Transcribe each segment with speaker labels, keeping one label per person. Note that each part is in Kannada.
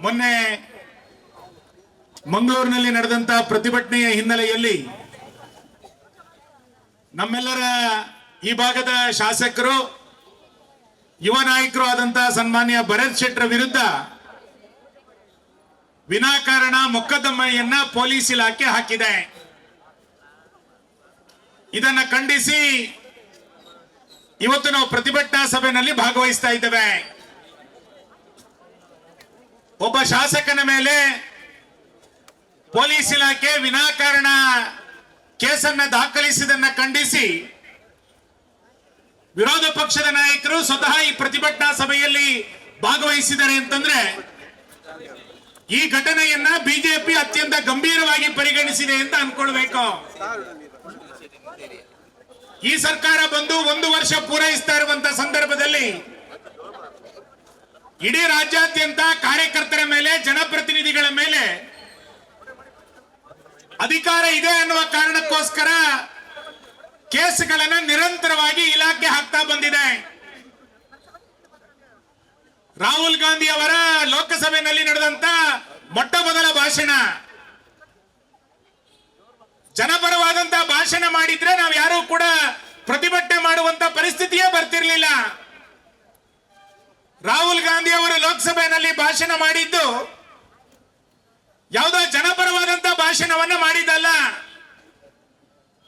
Speaker 1: ಮೊನ್ನೆ ಮಂಗಳೂರಿನಲ್ಲಿ ನಡೆದಂತಹ ಪ್ರತಿಭಟನೆಯ ಹಿನ್ನೆಲೆಯಲ್ಲಿ ನಮ್ಮೆಲ್ಲರ ಈ ಭಾಗದ ಶಾಸಕರು, ಯುವ ನಾಯಕರು ಆದಂತಹ ಸನ್ಮಾನ್ಯ ಭರತ್ ಶೆಟ್ಟರ ವಿರುದ್ಧ ವಿನಾಕಾರಣ ಮೊಕದ್ದಮೆಯನ್ನ ಪೊಲೀಸ್ ಇಲಾಖೆ ಹಾಕಿದೆ. ಇದನ್ನ ಖಂಡಿಸಿ ಇವತ್ತು ನಾವು ಪ್ರತಿಭಟನಾ ಸಭೆಯಲ್ಲಿ ಭಾಗವಹಿಸ್ತಾ ಇದ್ದೇವೆ. ಒಬ್ಬ ಶಾಸಕನ ಮೇಲೆ ಪೊಲೀಸ್ ಇಲಾಖೆ ವಿನಾಕಾರಣ ಕೇಸನ್ನ ದಾಖಲಿಸಿದನ್ನ ಖಂಡಿಸಿ ವಿರೋಧ ಪಕ್ಷದ ನಾಯಕರು ಸ್ವತಃ ಈ ಪ್ರತಿಭಟನಾ ಸಭೆಯಲ್ಲಿ ಭಾಗವಹಿಸಿದ್ದಾರೆ ಅಂತಂದ್ರೆ ಈ ಘಟನೆಯನ್ನ ಬಿಜೆಪಿ ಅತ್ಯಂತ ಗಂಭೀರವಾಗಿ ಪರಿಗಣಿಸಿದೆ ಅಂತ ಅನ್ಕೊಳ್ಬೇಕು. ಈ ಸರ್ಕಾರ ಬಂದು ಒಂದು ವರ್ಷ ಪೂರೈಸ್ತಾ ಇರುವಂತ ಸಂದರ್ಭದಲ್ಲಿ ಇಡೀ ರಾಜ್ಯಾದ್ಯಂತ ಕಾರ್ಯಕರ್ತರ ಮೇಲೆ, ಜನಪ್ರತಿನಿಧಿಗಳ ಮೇಲೆ ಅಧಿಕಾರ ಇದೆ ಅನ್ನುವ ಕಾರಣಕ್ಕೋಸ್ಕರ ಕೇಸ್ಗಳನ್ನ ನಿರಂತರವಾಗಿ ಇಲಾಖೆ ಹಾಕ್ತಾ ಬಂದಿದೆ. ರಾಹುಲ್ ಗಾಂಧಿ ಅವರ ಲೋಕಸಭೆಯಲ್ಲಿ ನಡೆದಂತ ಮೊಟ್ಟ ಮೊದಲ ಭಾಷಣ. ಜನಪರವಾದಂತ ಭಾಷಣ ಮಾಡಿದ್ರೆ ನಾವು ಯಾರು ಕೂಡ ಪ್ರತಿಭಟನೆ ಮಾಡುವಂತ ಪರಿಸ್ಥಿತಿಯೇ ಬರ್ತಿರ್ಲಿಲ್ಲ. ಗಾಂಧಿ ಅವರು ಲೋಕಸಭೆಯಲ್ಲಿ ಭಾಷಣ ಮಾಡಿದ್ದು, ಯಾವುದೋ ಜನಪರವಾದಂತ ಭಾಷಣವನ್ನ ಮಾಡಿದ್ದಲ್ಲ.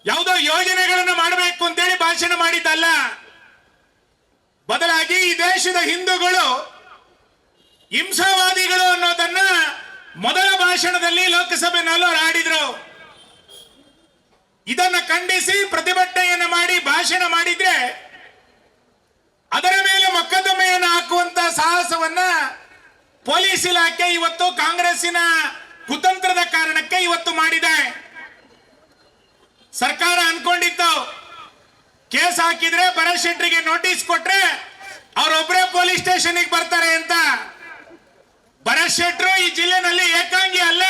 Speaker 1: ಯಾವುದೋ ಯೋಜನೆಗಳನ್ನು ಮಾಡಬೇಕು ಅಂತೇಳಿ ಭಾಷಣ ಮಾಡಿದ್ದಲ್ಲ. ಬದಲಾಗಿ ಈ ದೇಶದ ಹಿಂದೂಗಳು ಹಿಂಸಾವಾದಿಗಳು ಅನ್ನೋದನ್ನ ಮೊದಲ ಭಾಷಣದಲ್ಲಿ ಲೋಕಸಭೆನಲ್ಲೂ ಆಡಿದ್ರು ಇದನ್ನ ಖಂಡಿಸಿ ಪ್ರತಿಭಟನೆಯನ್ನು ಮಾಡಿ ಭಾಷಣ ಮಾಡಿದ್ರೆ ಅದರ ಮೇಲೆ ಮೊಕದ್ದಮೆಯನ್ನು ಹಾಕುವಂತ ಸಾಹಸವನ್ನ ಪೊಲೀಸ್ ಇಲಾಖೆ ಇವತ್ತು ಕಾಂಗ್ರೆಸ್ಸಿನ ಕುತಂತ್ರದ ಕಾರಣಕ್ಕೆ ಇವತ್ತು ಮಾಡಿದೆ. ಸರ್ಕಾರ ಅನ್ಕೊಂಡಿತ್ತು. ಕೇಸ್ ಹಾಕಿದ್ರೆ ಭರತ್ ಶೆಟ್ರಿಗೆ ನೋಟಿಸ್ ಕೊಟ್ರೆ ಅವರೊಬ್ಬರೇ ಪೊಲೀಸ್ ಸ್ಟೇಷನ್ಗೆ ಬರ್ತಾರೆ ಅಂತ. ಭರತ್ ಶೆಟ್ರು ಈ ಜಿಲ್ಲೆನಲ್ಲಿ ಏಕಾಂಗಿ ಅಲ್ಲ.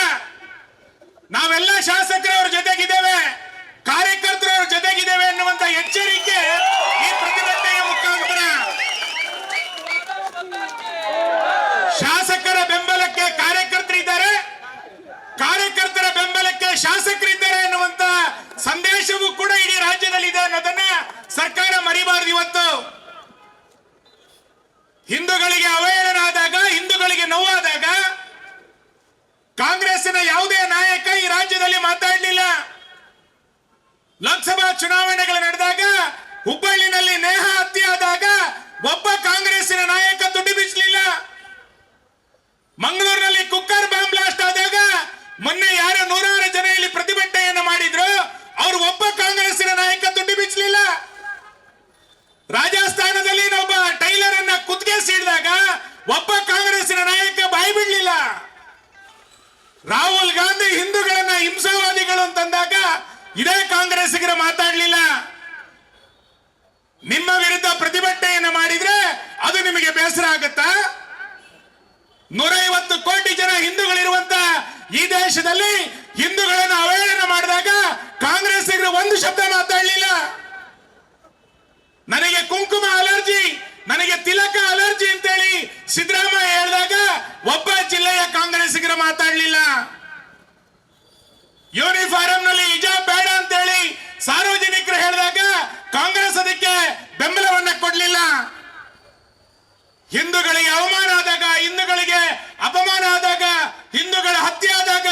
Speaker 1: ನಾವೆಲ್ಲ ಶಾಸಕರು ಅವ್ರ ಜೊತೆಗಿದ್ದೇವೆ ಕಾರ್ಯಕರ್ತರು ಅವ್ರ ಜೊತೆಗಿದ್ದೇವೆ ಅನ್ನುವಂತ ಎಚ್ಚರಿಕೆ ಈ ಪ್ರತಿಭಟನೆಯ ಮುಖಾಂತರ ಶಾಸಕರ ಬೆಂಬಲಕ್ಕೆ ಕಾರ್ಯಕರ್ತರಿದ್ದಾರೆ ಕಾರ್ಯಕರ್ತರ ಬೆಂಬಲಕ್ಕೆ ಶಾಸಕರಿದ್ದಾರೆ ಅನ್ನುವಂತ ಸಂದೇಶವೂ ಕೂಡ ಇಡೀ ರಾಜ್ಯದಲ್ಲಿ ಇದೆ ಅನ್ನೋದನ್ನ ಸರ್ಕಾರ ಮರಿಬಾರದು ಇವತ್ತು. ಹಿಂದೂಗಳಿಗೆ ಆದಾಗ ಹಿಂದೂಗಳಿಗೆ ನೋವಾದಾಗ ಕಾಂಗ್ರೆಸ್ಸಿನ ಯಾವುದೇ ನಾಯಕ ಈ ರಾಜ್ಯದಲ್ಲಿ ಮಾತಾಡಲಿಲ್ಲ. ಲೋಕಸಭಾ ಚುನಾವಣೆಗಳು ನಡೆದಾಗ, ಹುಬ್ಬಳ್ಳಿನಲ್ಲಿ ನೇಹ ಹತ್ಯೆ ಆದಾಗ, ಒಬ್ಬ ಕಾಂಗ್ರೆಸ್ಸಿನ ನಾಯಕ ದುಡ್ಡು ಬಿಚ್ಚಲಿಲ್ಲ ಮಂಗಳೂರಿನಲ್ಲಿ ಕುಕ್ಕರ್ ಬಾಂಬ್ ಬ್ಲಾಸ್ಟ್ ಆದಾಗ ಮೊನ್ನೆ ಯಾರ ನೂರಾರು ಜನ ಇಲ್ಲಿ ಪ್ರತಿಭಟನೆಯನ್ನು ಮಾಡಿದ್ರು ಅವರು ಒಬ್ಬ ಕಾಂಗ್ರೆಸ್ಸಿನ ನಾಯಕ ದುಡ್ಡು ಬಿಚ್ಚಲಿಲ್ಲ ರಾಜಸ್ಥಾನದಲ್ಲಿ ಒಬ್ಬ ಟೈಲರ್ ಅನ್ನ ಕುತ್ತಿಗೆ ಸಿಡಿದಾಗ ಒಬ್ಬ ಕಾಂಗ್ರೆಸ್ಸಿನ ನಾಯಕ ಬಾಯಿ ಬಿಡ್ಲಿಲ್ಲ ರಾಹುಲ್ ಗಾಂಧಿ ಹಿಂದೂಗಳನ್ನ ಹಿಂಸಾವಾದಿಗಳು ಅಂತಂದಾಗ ಇದೇ ಕಾಂಗ್ರೆಸ್ಸಿಗರ ಮಾತಾಡ್ಲಿಲ್ಲ. ನಿಮ್ಮ ವಿರುದ್ಧ ಪ್ರತಿಭಟನೆಯನ್ನು ಮಾಡಿದ್ರೆ ಅದು ನಿಮಗೆ ಬೇಸರ ಆಗುತ್ತಾ? ನೂರೈವತ್ತು ಕೋಟಿ ಜನ ಹಿಂದೂಗಳಿರುವಂತ ಈ ದೇಶದಲ್ಲಿ ಹಿಂದೂಗಳನ್ನು ಅವಹೇಳನ ಮಾಡಿದಾಗ ಕಾಂಗ್ರೆಸ್ಸಿಗರು ಒಂದು ಶಬ್ದ ಮಾತಾಡಲಿಲ್ಲ. ನನಗೆ ಕುಂಕುಮ ಅಲರ್ಜಿ, ನನಗೆ ತಿಲಕ ಅಲರ್ಜಿ ಅಂತ ಹೇಳಿ ಸಿದ್ದರಾಮಯ್ಯ ಹೇಳಿದಾಗ ಒಬ್ಬ ಜಿಲ್ಲೆಯ ಕಾಂಗ್ರೆಸ್ಸಿಗರು ಮಾತಾಡಲಿಲ್ಲ. ಯೂನಿಫಾರಂ ನಲ್ಲಿ ಹಿಜಾಬ್ ಬೇಡ ಅಂತೇಳಿ ಸಾರ್ವಜನಿಕರು ಹೇಳಿದಾಗ ಕಾಂಗ್ರೆಸ್ ಅದಕ್ಕೆ ಬೆಂಬಲವನ್ನ ಕೊಡಲಿಲ್ಲ ಹಿಂದೂಗಳಿಗೆ ಅವಮಾನ ಆದಾಗ ಹಿಂದೂಗಳಿಗೆ ಅಪಮಾನ ಆದಾಗ ಹಿಂದೂಗಳ ಹತ್ಯೆ ಆದಾಗ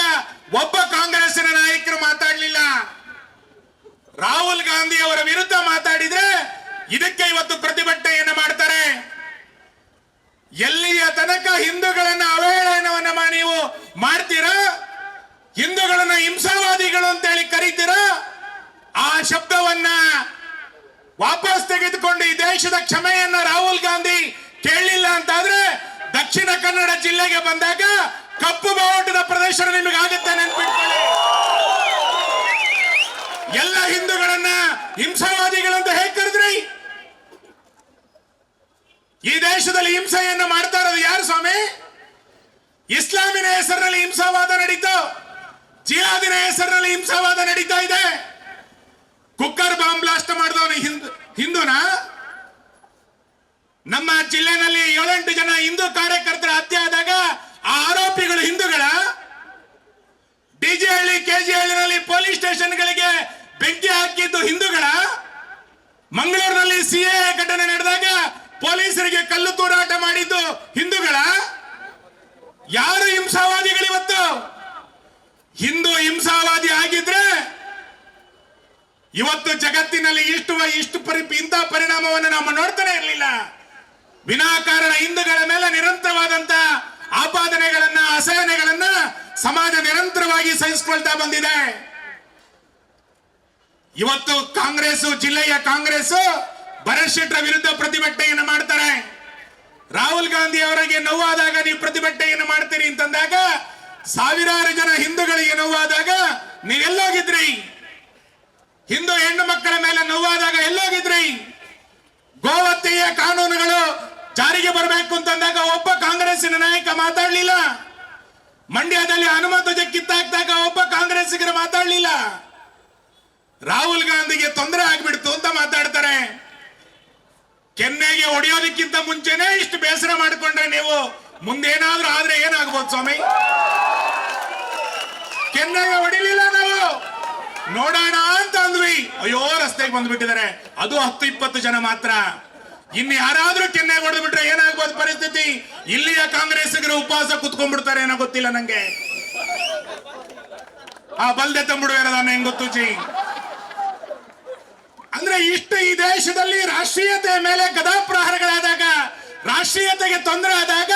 Speaker 1: ಒಬ್ಬ ಕಾಂಗ್ರೆಸ್ಸಿನ ನಾಯಕರು ಮಾತಾಡಲಿಲ್ಲ ರಾಹುಲ್ ಗಾಂಧಿ ಅವರ ವಿರುದ್ಧ ಮಾತಾಡಿದ್ರೆ ಇದಕ್ಕೆ ಇವತ್ತು ಪ್ರತಿಭಟನೆಯನ್ನು ಮಾಡ್ತಾರೆ. ಎಲ್ಲಿಯ ತನಕ ಹಿಂದೂಗಳನ್ನ ಅವಹೇಳನವನ್ನ ನೀವು ಮಾಡ್ತೀರಾ? ಹಿಂದೂಗಳನ್ನ ಹಿಂಸಾವಾದಿಗಳು ಅಂತೇಳಿ ಕರೀತೀರಾ? ಆ ಶಬ್ದವನ್ನ ವಾಪಸ್ ತೆಗೆದುಕೊಂಡು ಈ ದೇಶದ ಕ್ಷಮೆಯನ್ನ ರಾಹುಲ್ ಗಾಂಧಿ ಕೇಳಲಿಲ್ಲ ಅಂತಾದ್ರೆ ದಕ್ಷಿಣ ಕನ್ನಡ ಜಿಲ್ಲೆಗೆ ಬಂದಾಗ ಕಪ್ಪು ಬಾವುಟದ ಪ್ರದೇಶ ನಿಮಗೆ ಆಗುತ್ತೆ ನೆನ್ಪಿಟ್ಕೊಳ್ಳಿ. ಎಲ್ಲ ಹಿಂದೂಗಳನ್ನ ಹಿಂಸಾವಾದಿಗಳಂತ ಇಸ್ಲಾಮಿನ ಹೆಸರಲ್ಲಿ ಹಿಂಸಾವಾದ ನಡೀತು. ಜಿಹಾದಿನ ಹೆಸರಲ್ಲಿ ಹಿಂಸಾವಾದ ನಡೀತಾ ಇದೆ. ಕುಕ್ಕರ್ ಬಾಂಬ್ ಬ್ಲಾಸ್ಟ್ ಮಾಡಿದವನು ಹಿಂದೂನ? ನಮ್ಮ ಜಿಲ್ಲೆನಲ್ಲಿ ಏಳೆಂಟು ಜನ ಹಿಂದೂ ಕಾರ್ಯಕರ್ತರ ಹತ್ಯೆ ಆದಾಗ ಆ ಆರೋಪಿಗಳು ಹಿಂದೂಗಳ? ಡಿಜಿಹಳ್ಳಿ, ಕೆಜಿಹಳ್ಳಿನಲ್ಲಿ ಪೊಲೀಸ್ ಸ್ಟೇಷನ್ಗಳಿಗೆ ಬೆಂಕಿ ಹಾಕಿದ್ದು ಹಿಂದೂಗಳ? ಮಂಗಳೂರಿನಲ್ಲಿ ಸಿಎ ಘಟನೆ ನಡೆದಾಗ ಪೊಲೀಸರಿಗೆ ಕಲ್ಲು ತೂರಾಟ ಮಾಡಿದ್ದು ಹಿಂದೂಗಳ? ಯಾರು ಹಿಂಸಾವಾದಿಗಳಿವತ್ತು ಹಿಂದೂ ಹಿಂಸಾವಾದಿ ಆಗಿದ್ರೆ ಇವತ್ತು ಜಗತ್ತಿನಲ್ಲಿ ಇಷ್ಟು ಇಷ್ಟು ಪರಿ ಇಂಥ ಪರಿಣಾಮವನ್ನು ನಾವು ನೋಡ್ತಾನೆ ಇರಲಿಲ್ಲ. ವಿನಾಕಾರಣ ಹಿಂದೂಗಳ ಮೇಲೆ ನಿರಂತರವಾದಂತ ಆಪಾದನೆಗಳನ್ನ, ಅಸಹನೆಗಳನ್ನ ಸಮಾಜ ನಿರಂತರವಾಗಿ ಸಹಿಸಿಕೊಳ್ತಾ ಬಂದಿದೆ. ಇವತ್ತು ಕಾಂಗ್ರೆಸ್ ಜಿಲ್ಲೆಯ ಕಾಂಗ್ರೆಸ್ ಬರಶೆಟ್ರ ವಿರುದ್ಧ ಪ್ರತಿಭಟನೆಯನ್ನು ಮಾಡ್ತಾರೆ. ರಾಹುಲ್ ಗಾಂಧಿ ಅವರಿಗೆ ನೋವಾದಾಗ ನೀವು ಪ್ರತಿಭಟನೆಯನ್ನು ಮಾಡ್ತೀರಿ ಅಂತಂದಾಗ ಸಾವಿರಾರು ಜನ ಹಿಂದೂಗಳಿಗೆ ನೋವಾದಾಗ ನೀವೆಲ್ಲೋಗಿದ್ರಿ ಹಿಂದೂ ಹೆಣ್ಣು ಮಕ್ಕಳ ಮೇಲೆ ನೋವಾದಾಗ ಎಲ್ಲೋಗಿದ್ರಿ. ಗೋವತ್ತೆಯ ಕಾನೂನುಗಳು ಜಾರಿಗೆ ಬರಬೇಕು ಅಂತಂದಾಗ ಒಬ್ಬ ಕಾಂಗ್ರೆಸ್ಸಿನ ನಾಯಕ ಮಾತಾಡಲಿಲ್ಲ. ಮಂಡ್ಯದಲ್ಲಿ ಹನುಮಂತ ಕಿತ್ತಾಕ್ದಾಗ ಒಬ್ಬ ಕಾಂಗ್ರೆಸ್ಸಿಗರು ಮಾತಾಡಲಿಲ್ಲ. ರಾಹುಲ್ ಗಾಂಧಿಗೆ ತೊಂದರೆ ಆಗ್ಬಿಡ್ತು ಅಂತ ಮಾತಾಡ್ತಾರೆ. ಕೆನ್ನೆಗೆ ಹೊಡೆಯೋದಕ್ಕಿಂತ ಮುಂಚೆನೆ ಇಷ್ಟು ಬೇಸರ ಮಾಡಿಕೊಂಡ್ರೆ ನೀವು ಮುಂದೇನಾದ್ರೂ ಆದ್ರೆ ಏನಾಗ್ಬೋದು ಸ್ವಾಮಿ? ಕೆನ್ನೆಗೆ ಹೊಡಿಲಿಲ್ಲ ನಾವು. ನೋಡೋಣ ಅಂತ ಅಂದ್ವಿ. ಅಯ್ಯೋ, ರಸ್ತೆಗೆ ಬಂದ್ಬಿಟ್ಟಿದ್ದಾರೆ. ಅದು ಹತ್ತು ಇಪ್ಪತ್ತು ಜನ ಮಾತ್ರ. ಇನ್ನು ಯಾರಾದ್ರೂ ಕೆನ್ನೆ ಹೊಡೆದು ಬಿಟ್ರೆ ಏನಾಗ್ಬೋದು ಪರಿಸ್ಥಿತಿ? ಇಲ್ಲಿಯ ಕಾಂಗ್ರೆಸ್ಗರು ಉಪವಾಸ ಕುತ್ಕೊಂಡ್ಬಿಡ್ತಾರೆ ಏನೋ ಗೊತ್ತಿಲ್ಲ ನಂಗೆ. ಆ ಬಲ್ದೆ ತಂಬಿಡುವ ಹೆಂಗ್ ಗೊತ್ತು, ಜಿ? ಅಂದ್ರೆ ಇಷ್ಟು ಈ ದೇಶದಲ್ಲಿ ರಾಷ್ಟ್ರೀಯತೆ ಮೇಲೆ ಗದಾಪ್ರಹಾರಗಳಾದಾಗ ರಾಷ್ಟ್ರೀಯತೆಗೆ ತೊಂದರೆ ಆದಾಗ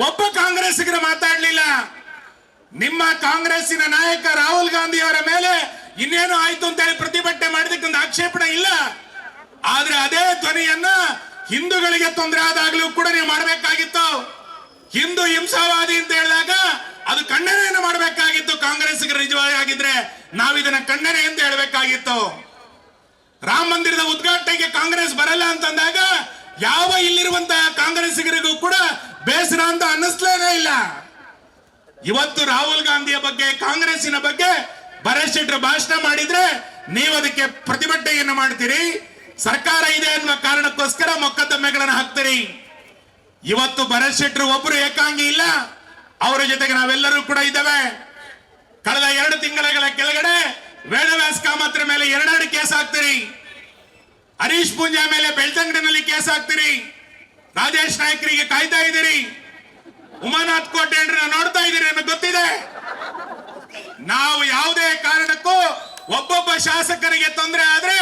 Speaker 1: ಒಬ್ಬ ಕಾಂಗ್ರೆಸ್ಸಿಗರು ಮಾತಾಡ್ಲಿಲ್ಲ. ನಿಮ್ಮ ಕಾಂಗ್ರೆಸ್ಸಿನ ನಾಯಕ ರಾಹುಲ್ ಗಾಂಧಿ ಅವರ ಮೇಲೆ ಇನ್ನೇನು ಆಯ್ತು ಅಂತ ಹೇಳಿ ಪ್ರತಿಭಟನೆ ಮಾಡಿದಕ್ಕೊಂದು ಆಕ್ಷೇಪಣೆ ಇಲ್ಲ. ಆದ್ರೆ ಅದೇ ಧ್ವನಿಯನ್ನ ಹಿಂದೂಗಳಿಗೆ ತೊಂದರೆ ಆದಾಗಲೂ ಕೂಡ ನೀವು ಮಾಡಬೇಕಾಗಿತ್ತು. ಹಿಂದೂ ಹಿಂಸಾವಾದಿ ಅಂತ ಹೇಳಿದಾಗ ಅದು ಖಂಡನೆಯನ್ನು ಮಾಡಬೇಕಾಗಿತ್ತು. ಕಾಂಗ್ರೆಸ್ಗರು ನಿಜವಾಗಿ ಆಗಿದ್ರೆ ನಾವಿದನ್ನ ಖಂಡನೆ ಅಂತ ಹೇಳಬೇಕಾಗಿತ್ತು. ರಾಮ ಮಂದಿರದ ಉದ್ಘಾಟನೆಗೆ ಕಾಂಗ್ರೆಸ್ ಬರಲ್ಲ ಅಂತಂದಾಗ ಯಾವ ಇಲ್ಲಿರುವಂತಹ ಕಾಂಗ್ರೆಸ್ಸಿಗರಿಗೂ ಕೂಡ ಬೇಸರ ಅಂತ ಅನ್ನಿಸ್ಲೇನೇ ಇಲ್ಲ. ಇವತ್ತು ರಾಹುಲ್ ಗಾಂಧಿಯ ಬಗ್ಗೆ, ಕಾಂಗ್ರೆಸ್ಸಿನ ಬಗ್ಗೆ ಶೆಟ್ಟರ್ ಭಾಷಣ ಮಾಡಿದ್ರೆ ನೀವು ಅದಕ್ಕೆ ಪ್ರತಿಭಟನೆಯನ್ನು ಮಾಡ್ತೀರಿ. ಸರ್ಕಾರ ಇದೆ ಅನ್ನೋ ಕಾರಣಕ್ಕೋಸ್ಕರ ಮೊಕದ್ದಮೆಗಳನ್ನು ಹಾಕ್ತೀರಿ. ಇವತ್ತು ಶೆಟ್ಟರು ಒಬ್ಬರು ಏಕಾಂಗಿ ಇಲ್ಲ. ಅವರ ಜೊತೆಗೆ ನಾವೆಲ್ಲರೂ ಕೂಡ ಇದ್ದೇವೆ. ಕಳೆದ ಎರಡು ತಿಂಗಳ ಕೆಳಗಡೆ ವೇಣವ್ಯಾಸ್ ಕಾಮತ್ರ ಮೇಲೆ ಎರಡೆರಡು ಕೇಸ್ ಹಾಕ್ತೀರಿ. ಹರೀಶ್ ಪೂಂಜಾ ಮೇಲೆ ಬೆಳ್ತಂಗಡಿನಲ್ಲಿ ಕೇಸ್ ಹಾಕ್ತೀರಿ. ರಾಜೇಶ್ ನಾಯ್ಕರಿಗೆ ಕಾಯ್ತಾ ಇದ್ದೀರಿ. ಉಮಾನಾಥ್ ಕೋಟೆ ನೋಡ್ತಾ ಇದ್ದೀರಿ ನಮಗೆ ಗೊತ್ತಿದೆ. ನಾವು ಯಾವುದೇ ಕಾರಣಕ್ಕೂ ಒಬ್ಬೊಬ್ಬ ಶಾಸಕರಿಗೆ ತೊಂದರೆ ಆದ್ರೆ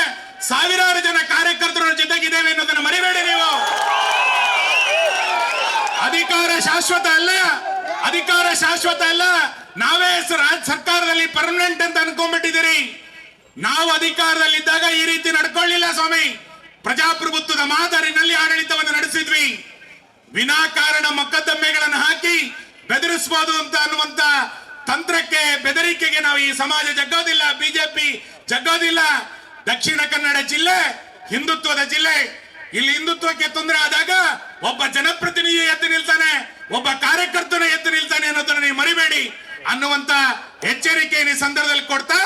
Speaker 1: ಸಾವಿರಾರು ಜನ ಕಾರ್ಯಕರ್ತರ ಜೊತೆಗಿದ್ದೇವೆ ಅನ್ನೋದನ್ನ ಮರಿಬೇಡಿ ನೀವು. ಅಧಿಕಾರ ಶಾಶ್ವತ ಅಲ್ಲ, ಅಧಿಕಾರ ಶಾಶ್ವತ ಅಲ್ಲ ನಾವೇ ರಾಜ್ಯ ಸರ್ಕಾರದಲ್ಲಿ ಪರ್ಮನೆಂಟ್ ಅಂತ ಅನ್ಕೊಂಡ್ಬಿಟ್ಟಿದ್ದೀರಿ. ನಾವು ಅಧಿಕಾರದಲ್ಲಿದ್ದಾಗ ಈ ರೀತಿ ನಡ್ಕೊಳ್ಳಿಲ್ಲ ಸ್ವಾಮಿ. ಪ್ರಜಾಪ್ರಭುತ್ವದ ಮಾದರಿನಲ್ಲಿ ಆಡಳಿತವನ್ನು ನಡೆಸಿದ್ವಿ. ವಿನಾಕಾರಣ ಮೊಕದ್ದಮೆಗಳನ್ನು ಹಾಕಿ ಬೆದರಿಸಬಹುದು ಅಂತ ಅನ್ನುವಂತ ತಂತ್ರಕ್ಕೆ ಬೆದರಿಕೆಗೆ ನಾವು ಈ ಸಮಾಜ ಜಗ್ಗೋದಿಲ್ಲ, ಬಿಜೆಪಿ ಜಗ್ಗೋದಿಲ್ಲ. ದಕ್ಷಿಣ ಕನ್ನಡ ಜಿಲ್ಲೆ, ಹಿಂದುತ್ವದ ಜಿಲ್ಲೆ. ಇಲ್ಲಿ ಹಿಂದುತ್ವಕ್ಕೆ ತೊಂದರೆ ಆದಾಗ ಒಬ್ಬ ಜನಪ್ರತಿನಿಧಿ ಎದ್ದು ನಿಲ್ತಾನೆ, ಒಬ್ಬ ಕಾರ್ಯಕರ್ತನ ಎದ್ದು ನಿಲ್ತಾನೆ ಅನ್ನೋದನ್ನ ನೀವು ಮರಿಬೇಡಿ. ಅನ್ನುವಂತ ಎಚ್ಚರಿಕೆ ಈ ಸಂದರ್ಭದಲ್ಲಿ ಕೊಡ್ತಾ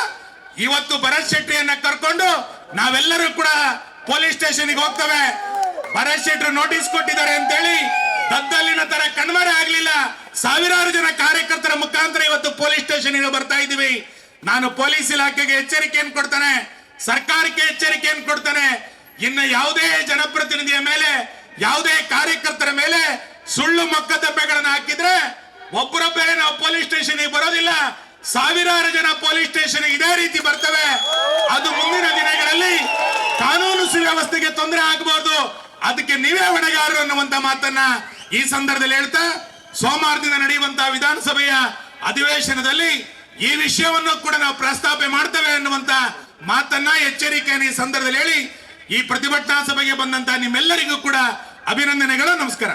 Speaker 1: ಇವತ್ತು ಭರತ್ ಶೆಟ್ಟಿಯನ್ನ ಕರ್ಕೊಂಡು ನಾವೆಲ್ಲರೂ ಕೂಡ ಪೊಲೀಸ್ ಸ್ಟೇಷನ್ಗೆ ಹೋಗ್ತವೆ. ಭರತ್ ಶೆಟ್ರು ನೋಟಿಸ್ ಕೊಟ್ಟಿದ್ದಾರೆ ಅಂತೇಳಿ ದದ್ದಲ್ಲಿನ ತರ ಕಣ್ಮರೆ ಆಗ್ಲಿಲ್ಲ. ಸಾವಿರಾರು ಜನ ಕಾರ್ಯಕರ್ತರ ಮುಖಾಂತರ ಇವತ್ತು ಪೊಲೀಸ್ ಸ್ಟೇಷನ್ ಬರ್ತಾ ಇದ್ದೀವಿ. ನಾನು ಪೊಲೀಸ್ ಇಲಾಖೆಗೆ ಎಚ್ಚರಿಕೆಯನ್ನು ಕೊಡ್ತಾನೆ. ಸರ್ಕಾರಕ್ಕೆ ಎಚ್ಚರಿಕೆಯನ್ನು ಕೊಡ್ತಾನೆ. ಇನ್ನು ಯಾವುದೇ ಜನಪ್ರತಿನಿಧಿಯ ಮೇಲೆ, ಯಾವುದೇ ಕಾರ್ಯಕರ್ತರ ಮೇಲೆ ಸುಳ್ಳು ಮೊಕದ್ದಮೆಗಳನ್ನು ಹಾಕಿದ್ರೆ ಒಬ್ಬರೊಬ್ಬರೇ ನಾವು ಪೊಲೀಸ್ ಸ್ಟೇಷನ್ಗೆ ಬರೋದಿಲ್ಲ. ಸಾವಿರಾರು ಜನ ಪೊಲೀಸ್ ಸ್ಟೇಷನ್ ಇದೇ ರೀತಿ ಬರ್ತವೆ. ಅದು ಮುಂದಿನ ದಿನಗಳಲ್ಲಿ ಕಾನೂನು ಸುವ್ಯವಸ್ಥೆಗೆ ತೊಂದರೆ ಆಗಬಹುದು ಅದಕ್ಕೆ ನೀವೇ ಹೊಣೆಗಾರರು ಅನ್ನುವಂತ ಮಾತನ್ನ ಈ ಸಂದರ್ಭದಲ್ಲಿ ಹೇಳ್ತಾ, ಸೋಮವಾರದಿಂದ ನಡೆಯುವಂತಹ ವಿಧಾನಸಭೆಯ ಅಧಿವೇಶನದಲ್ಲಿ ಈ ವಿಷಯವನ್ನು ಕೂಡ ನಾವು ಪ್ರಸ್ತಾಪ ಮಾಡ್ತೇವೆ ಅನ್ನುವಂತ ಮಾತನ್ನ ಎಚ್ಚರಿಕೆಯನ್ನು ಈ ಸಂದರ್ಭದಲ್ಲಿ ಹೇಳಿ, ಈ ಪ್ರತಿಭಟನಾ ಸಭೆಗೆ ಬಂದಂತ ನಿಮ್ಮೆಲ್ಲರಿಗೂ ಕೂಡ ಅಭಿನಂದನೆಗಳು, ನಮಸ್ಕಾರ.